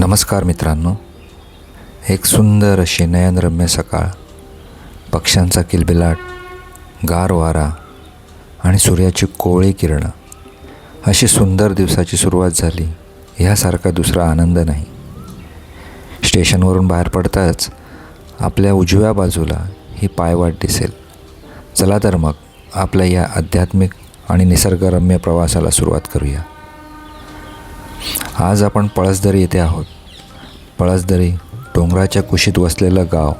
नमस्कार मित्रांनो. एक सुंदर अशी नयनरम्य सकाळ. पक्ष्यांचा किलबिलाट गार वारा आणि सूर्याची कोवळी किरणं. अशी सुंदर दिवसाची सुरुवात झाली ह्यासारखा दुसरा आनंद नाही. स्टेशनवरून बाहेर पडताच आपल्या उजव्या बाजूला ही पायवाट दिसेल. चला तर मग आपल्या या आध्यात्मिक आणि निसर्गरम्य प्रवासाला सुरुवात करूया. आज आपण पळसदरी येथे आहोत. पळसदरी डोंगराच्या कुशीत वसलेलं गाव.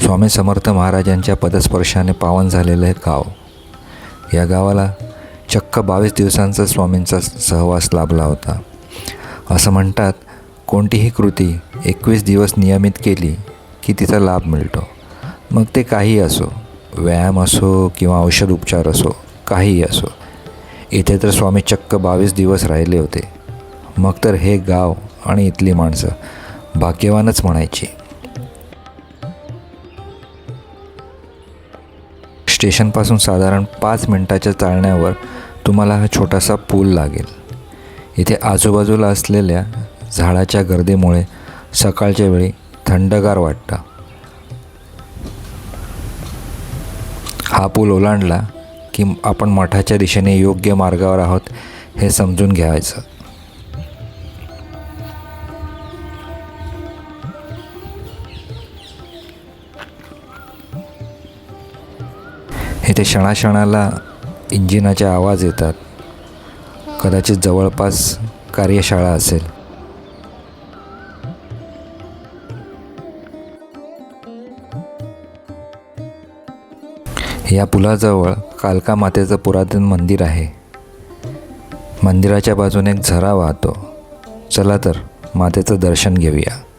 स्वामी समर्थ महाराजांच्या पदस्पर्शाने पावन झालेलं हे गाव. या गावाला चक्क बावीस दिवसांचा स्वामींचा सहवास लाभला होता. असं म्हणतात कोणतीही कृती एकवीस दिवस नियमित केली की तिचा लाभ मिळतो. मग ते काही असो व्यायाम असो किंवा औषध उपचार असो काहीही असो. इथे तर स्वामी चक्क बावीस दिवस राहिले होते. मग तर हे गाव आणि इथली माणसं भाग्यवानच म्हणायची. स्टेशनपासून साधारण पाच मिनटाच्या चालण्यावर तुम्हाला हा छोटासा पूल लागेल. इथे आजूबाजूला असलेल्या झाडाच्या गर्दीमुळे सकाळच्या वेळी थंडगार वाटतं. हा पूल ओलांडला की आपण मठाच्या दिशेने योग्य मार्गावर आहोत हे समजून घ्यायचं. इथे क्षणाक्षणाला इंजिनाचे आवाज येतात. कदाचित जवळपास कार्यशाळा असेल. या पुलाजवळ कालका मातेचं पुरातन मंदिर आहे. मंदिराच्या बाजूने एक झरा वाहतो. चला तर मातेचं दर्शन घेऊया.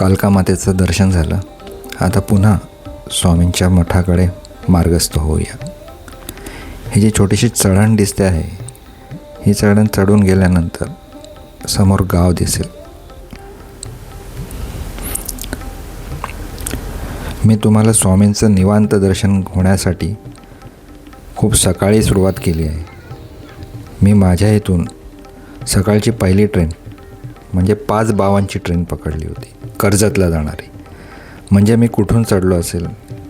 कालका मातेचं दर्शन झालं. आता पुन्हा स्वामींच्या मठाकडे मार्गस्थ होऊया. ही जी छोटीशी चढण दिसते आहे ही चढण चढून गेल्यानंतर समोर गाव दिसेल. मी तुम्हाला स्वामींचं निवांत दर्शन होण्यासाठी खूप सकाळी सुरुवात केली आहे. मी माझ्या इथून सकाळची पहिली ट्रेन म्हणजे पाच बावांची ट्रेन पकडली होती कर्जतला जाणारी. म्हणजे मी कुठून चढलो असेल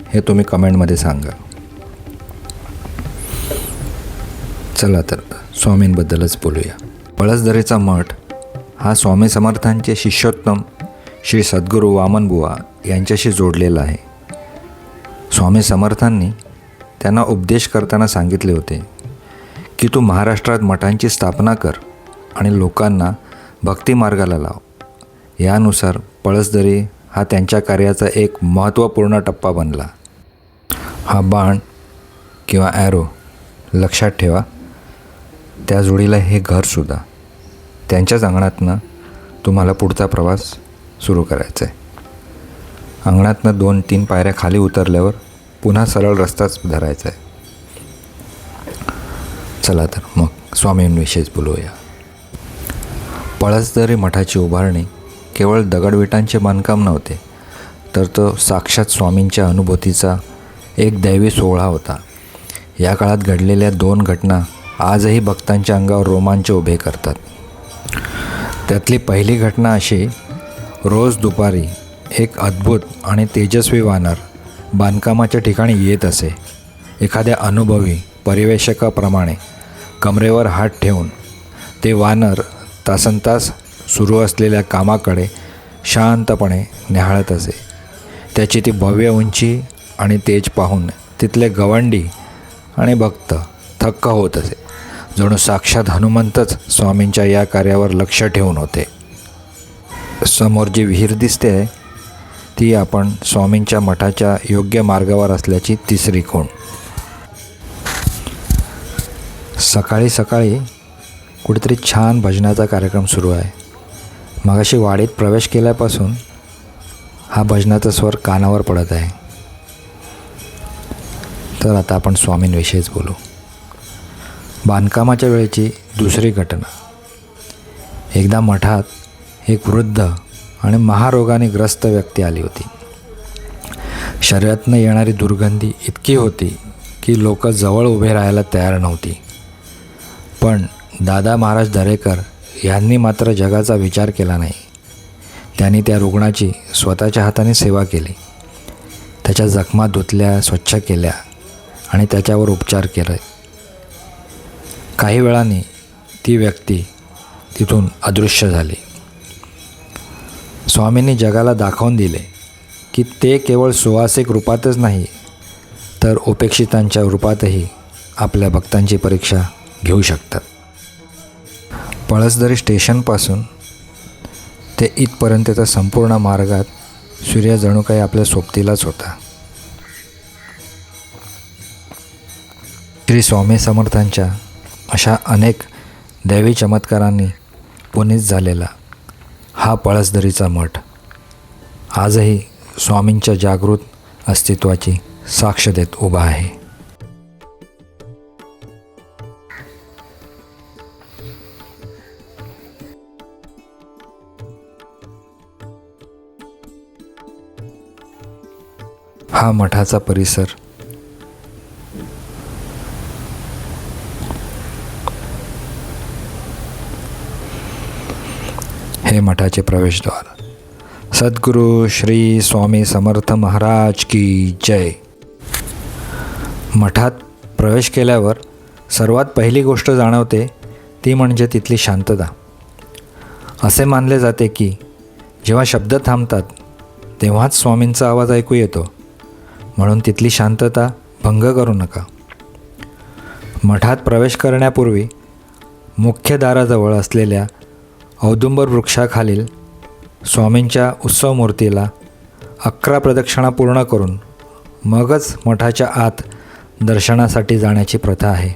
हे तुम्ही कमेंटमध्ये सांगा. चला तर स्वामींबद्दलच बोलूया. पळसदरेचा मठ हा स्वामी समर्थांचे शिष्योत्तम श्री सद्गुरू वामनबुवा यांच्याशी जोडलेला आहे. स्वामी समर्थांनी त्यांना उपदेश करताना सांगितले होते की तू महाराष्ट्रात मठांची स्थापना कर आणि लोकांना भक्ती मार्गाला लाव. यानुसार पळसदरी हा त्यांच्या कार्याचा एक महत्त्वपूर्ण टप्पा बनला. हा बाण किंवा ॲरो लक्षात ठेवा. त्या जोडीला हे घरसुद्धा त्यांच्याच अंगणातनं तुम्हाला पुढचा प्रवास सुरू करायचा आहे. अंगणातनं दोन तीन पायऱ्या खाली उतरल्यावर पुन्हा सरळ रस्ताच धरायचा आहे. चला तर मग स्वामींविषयीच बोलूया. पळसदरी मठाची उभारणी केवळ दगडविटांचे बांधकाम नव्हते तर तो साक्षात स्वामींच्या अनुभूतीचा एक दैवी सोहळा होता. या काळात घडलेल्या दोन घटना आजही भक्तांच्या अंगावर रोमांच उभे करतात. त्यातली पहिली घटना अशी रोज दुपारी एक अद्भुत आणि तेजस्वी वानर बांधकामाच्या ठिकाणी येत असे. एखाद्या अनुभवी परिवेशकाप्रमाणे कमरेवर हात ठेवून ते वानर तासनतास सुरू असलेल्या कामाकडे शांतपणे निहाळत असे. त्याची ती भव्य उंची आणि तेज पाहून तिथले गवंडी आणि भक्त थक्क होत असे. जणू साक्षात हनुमंतच स्वामींच्या या कार्यावर लक्ष ठेवून होते. समोर जी विहीर दिसते ती आपण स्वामींच्या मठाच्या योग्य मार्गावर असल्याची तिसरी खूण सकाळी सकाळी कुठेतरी छान भजनाचा कार्यक्रम सुरू आहे. मगाशी वाडीत प्रवेश केल्यापासून हा भजनाचा स्वर कानावर पडत आहे. तर आता आपण स्वामींविषयीच बोलू. बांधकामाच्या वेळेची दुसरी घटना. एकदा मठात एक वृद्ध आणि महारोगाने ग्रस्त व्यक्ती आली होती. शरीरातनं येणारी दुर्गंधी इतकी होती की लोक जवळ उभे राहायला तयार नव्हती. पण दादा महाराज दरेकर यांनी मात्र जगाचा विचार केला नाही. त्यांनी त्या रुग्णाची स्वतःच्या हाताने सेवा केली. त्याच्या जखमा धुतल्या स्वच्छ केल्या आणि त्याच्यावर उपचार केले. काही वेळाने ती व्यक्ती तिथून अदृश्य झाली. स्वामींनी जगाला दाखवून दिले की ते केवळ सुवासिक रूपातच नाही तर उपेक्षितांच्या रूपातही आपल्या भक्तांची परीक्षा घेऊ शकतात. पळसदरी स्टेशनपासून ते इथपर्यंतच्या संपूर्ण मार्गात सूर्य जणू काही आपल्या सोबतीलाच होता. श्री स्वामी समर्थांच्या अशा अनेक दैवी चमत्कारांनी पुनीत झालेला हा पळसदरीचा मठ आजही स्वामींच्या जागृत अस्तित्वाची साक्ष देत उभा आहे. हा मठाचा परिसर. हे मठाचे प्रवेशद्वार. सद्गुरू श्री स्वामी समर्थ महाराज की जय. मठात प्रवेश केल्यावर सर्वात पहिली गोष्ट जाणवते ती म्हणजे तिथली शांतता. असे मानले जाते की जेव्हा शब्द थांबतात तेव्हाच स्वामींचा आवाज ऐकू येतो. म्हणून तिथली शांतता भंग करू नका. मठात प्रवेश करण्यापूर्वी मुख्य दाराजवळ असलेल्या औदुंबर वृक्षाखालील स्वामींच्या उत्सव मूर्तीला अकरा प्रदक्षिणा पूर्ण करून मगच मठाच्या आत दर्शनासाठी जाण्याची प्रथा आहे.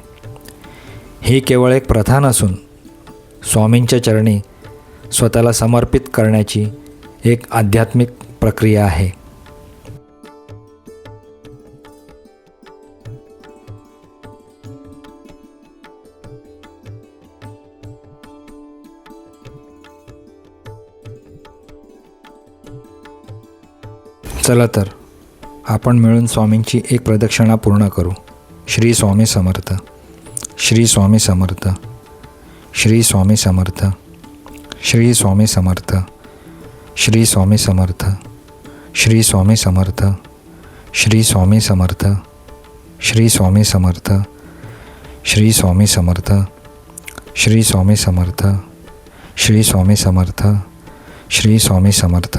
ही केवळ एक प्रथा नसून स्वामींच्या चरणी स्वतःला समर्पित करण्याची एक आध्यात्मिक प्रक्रिया आहे. चला तर आपण मिळून स्वामींची एक प्रदक्षिणा पूर्ण करू श्री स्वामी समर्थ श्री स्वामी समर्थ श्री स्वामी समर्थ श्री स्वामी समर्थ श्री स्वामी समर्थ श्री स्वामी समर्थ श्री स्वामी समर्थ श्री स्वामी समर्थ श्री स्वामी समर्थ श्री स्वामी समर्थ श्री स्वामी समर्थ श्री स्वामी समर्थ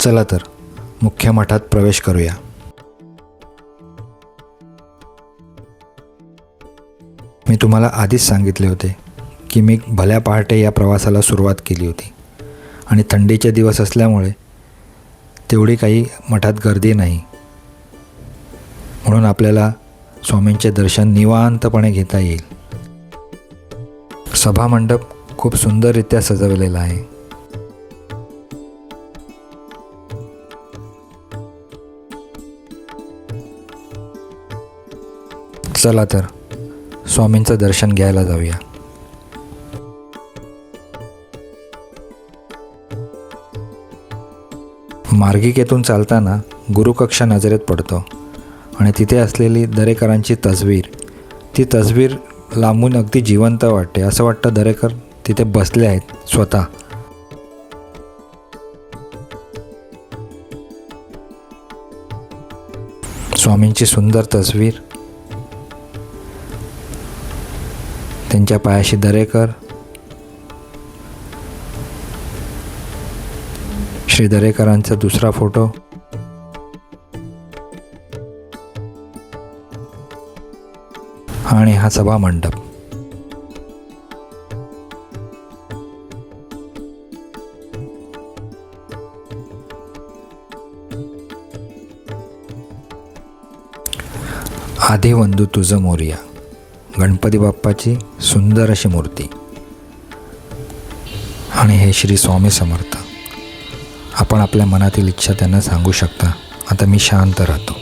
चला तर मुख्य मठात प्रवेश करूया. मी तुम्हाला आधीच सांगितले होते की मी भल्या पहाटे या प्रवासाला सुरुवात केली होती. आणि थंडीचे दिवस असल्यामुळे तेवढी काही मठात गर्दी नाही. म्हणून आपल्याला स्वामींचे दर्शन निवांतपणे घेता येईल. सभामंडप खूप सुंदररित्या सजवलेला आहे. चला तर स्वामींचं दर्शन घ्यायला जाऊया. मार्गिकेतून चालताना गुरुकक्षा नजरेत पडतो आणि तिथे असलेली दरेकरांची तस्वीर ती तस्वीर लांबून अगदी जिवंत वाटते. असं वाटतं दरेकर तिथे बसले आहेत स्वतः. स्वामींची सुंदर तस्वीर त्यांच्या पायाशी दरेकर श्री दरेकरांचा दुसरा फोटो. आणि हा सभा मंडप. आधी वंदू तुझं मोर्या. गणपती बाप्पाची सुंदर अशी मूर्ती. आणि हे श्री स्वामी समर्थ. आपण आपल्या मनातील इच्छा त्यांना सांगू शकता. आता मी शांत राहतो.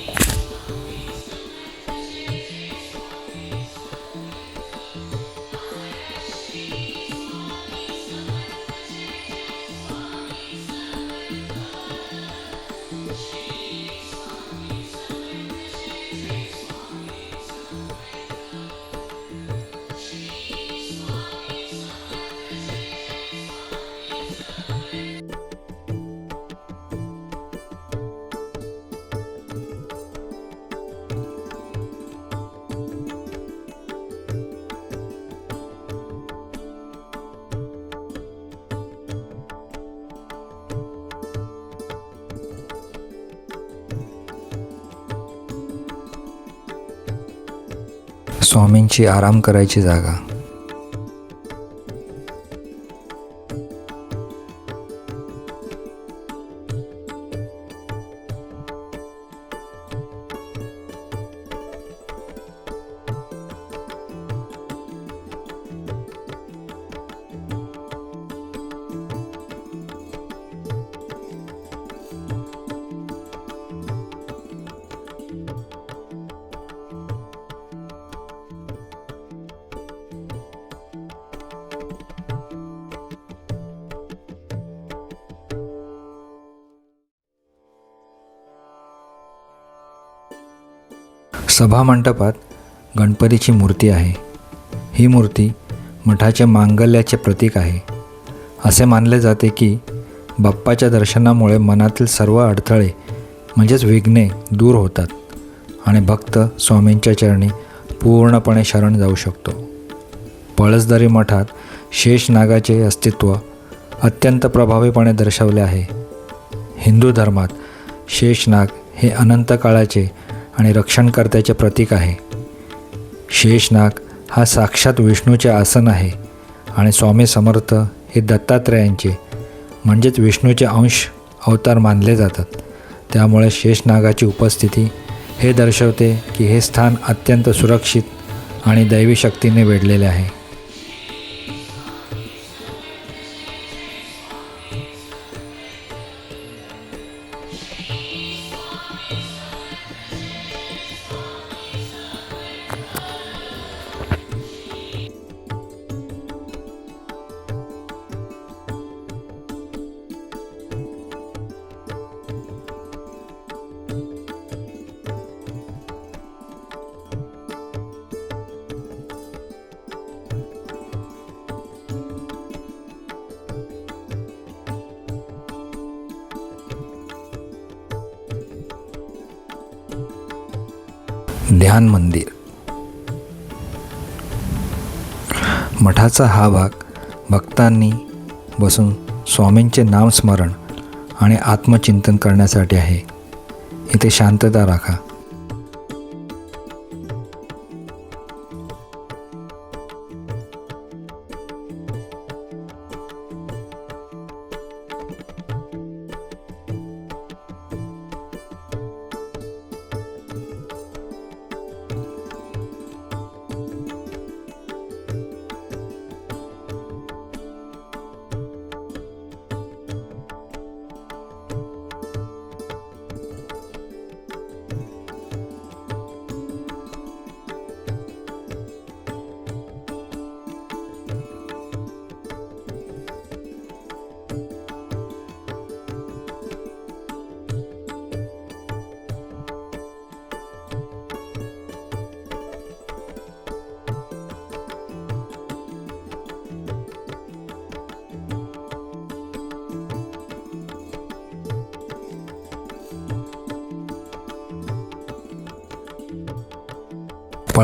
स्वामींची आराम करायची जागा. सभामंडपात गणपतीची मूर्ती आहे. ही मूर्ती मठाच्या मांगल्याचे प्रतीक आहे. असे मानले जाते की बाप्पाच्या दर्शनामुळे मनातील सर्व अडथळे म्हणजेच विघ्ने दूर होतात आणि भक्त स्वामींच्या चरणी पूर्णपणे शरण जाऊ शकतो. पळसदरी मठात शेषनागाचे अस्तित्व अत्यंत प्रभावीपणे दर्शवले आहे. हिंदू धर्मात शेषनाग हे अनंत काळाचे आणि रक्षणकर्त्याचे प्रतीक आहे. शेषनाग हा साक्षात विष्णूचे आसन आहे आणि स्वामी समर्थ हे दत्तात्रयांचे म्हणजेच विष्णूचे अंश अवतार मानले जातात. त्यामुळे शेषनागाची उपस्थिती हे दर्शवते की हे स्थान अत्यंत सुरक्षित आणि दैवी शक्तीने वेढलेले आहे. ध्यान मंदिर. मठाचा हा भाग भक्तांनी बसून स्वामींचे नामस्मरण आणि आत्मचिंतन करण्यासाठी आहे. इथे शांतता राखा.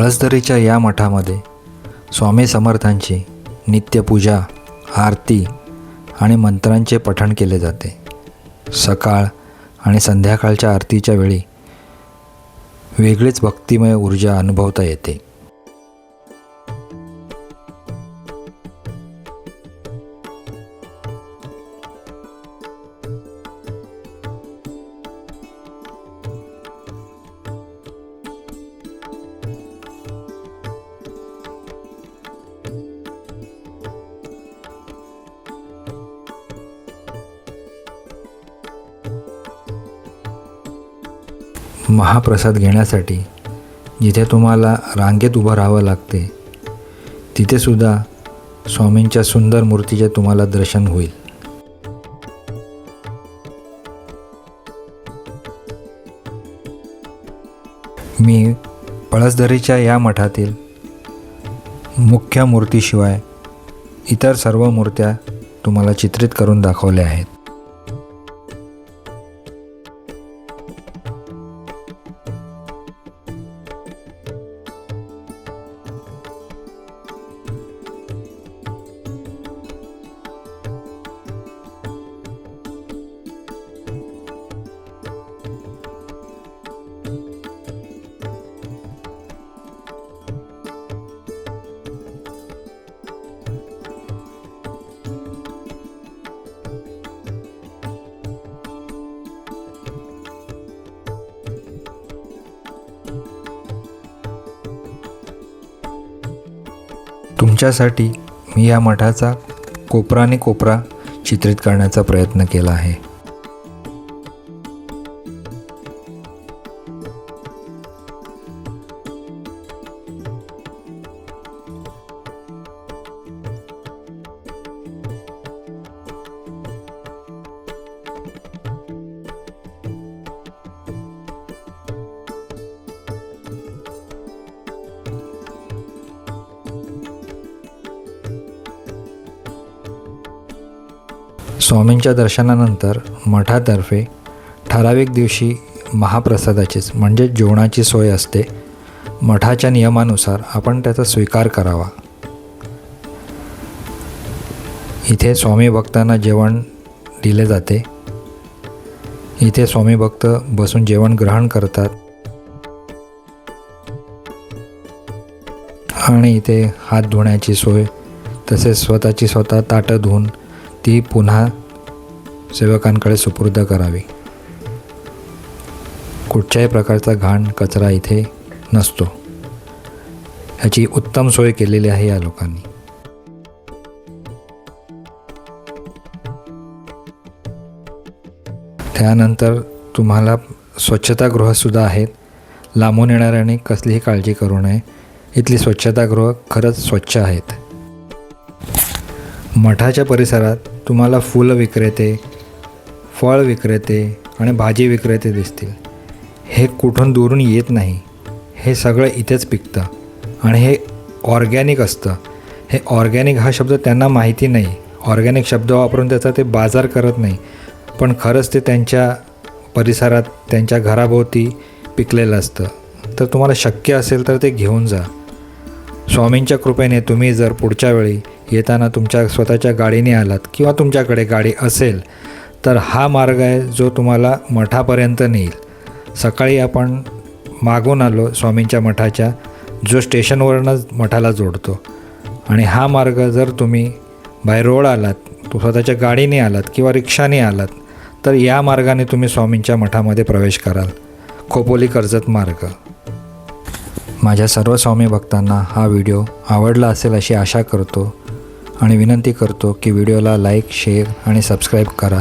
पळसदरीच्या या मठामध्ये स्वामी समर्थांची नित्यपूजा आरती आणि मंत्रांचे पठण केले जाते. सकाळ आणि संध्याकाळच्या आरतीच्या वेळी वेगळीच भक्तिमय ऊर्जा अनुभवता येते. महाप्रसाद घेण्यासाठी जिथे तुम्हाला रांगेत उभं राहावं लागते तिथेसुद्धा स्वामींच्या सुंदर मूर्तीचे तुम्हाला दर्शन होईल. मी पळसदरीच्या या मठातील मुख्य मूर्तीशिवाय इतर सर्व मूर्त्या तुम्हाला चित्रित करून दाखवल्या आहेत. तुमच्यासाठी मी या मठाचा कोपराने कोपरा चित्रित करण्याचा प्रयत्न केला आहे. स्वामींच्या दर्शनानंतर मठातर्फे ठराविक दिवशी महाप्रसादाचीच म्हणजे जेवणाची सोय असते मठाच्या नियमानुसार आपण त्याचा स्वीकार करावा. इथे स्वामी भक्तांना जेवण दिले जाते. इथे स्वामी भक्त बसून जेवण ग्रहण करतात. आणि इथे हात धुण्याची सोय तसेच स्वतःची स्वतः ताटं धुवून ती पुन्हा सेवकांकडे सुपूर्द करावी. कुठच्याही प्रकारचा घाण कचरा इथे नसतो. ह्याची उत्तम सोय केलेली आहे या लोकांनी. त्यानंतर तुम्हाला स्वच्छतागृहसुद्धा आहेत. लांबून येणाऱ्यांनी कसलीही काळजी करू नये. इथली स्वच्छतागृह खरंच स्वच्छ आहेत. मठाच्या परिसरात तुम्हाला फुलं विक्रेते फळ विक्रेते आणि भाजी विक्रेते दिसतील. हे कुठून दुरून येत नाही. हे सगळं इथेच पिकतं. आणि हे ऑर्गॅनिक असतं. हे ऑर्गॅनिक हा शब्द त्यांना माहिती नाही. ऑर्गॅनिक शब्द वापरून त्याचा ते बाजार करत नाही. पण खरंच ते त्यांच्या परिसरात त्यांच्या घराभोवती पिकलेलं असतं. तर तुम्हाला शक्य असेल तर ते घेऊन जा. स्वामींच्या कृपेने तुम्ही जर पुढच्या वेळी येताना तुमच्या स्वतःच्या गाडीने आलात किंवा तुमच्याकडे गाडी असेल तर हा मार्ग आहे जो तुम्हाला मठापर्यंत नेईल. सकाळी आपण मागून आलो स्वामींच्या मठाच्या जो स्टेशनवरूनच मठाला जोडतो. आणि हा मार्ग जर तुम्ही बाय रोड आलात तो स्वतःच्या गाडीने आलात किंवा रिक्षाने आलात तर या मार्गाने तुम्ही स्वामींच्या मठामध्ये प्रवेश कराल. खोपोली कर्जत मार्ग. माझ्या सर्व स्वामी भक्तांना हा व्हिडिओ आवडला असेल अशी आशा करतो आणि विनंती करतो की व्हिडिओला लाईक शेअर आणि सबस्क्राईब करा.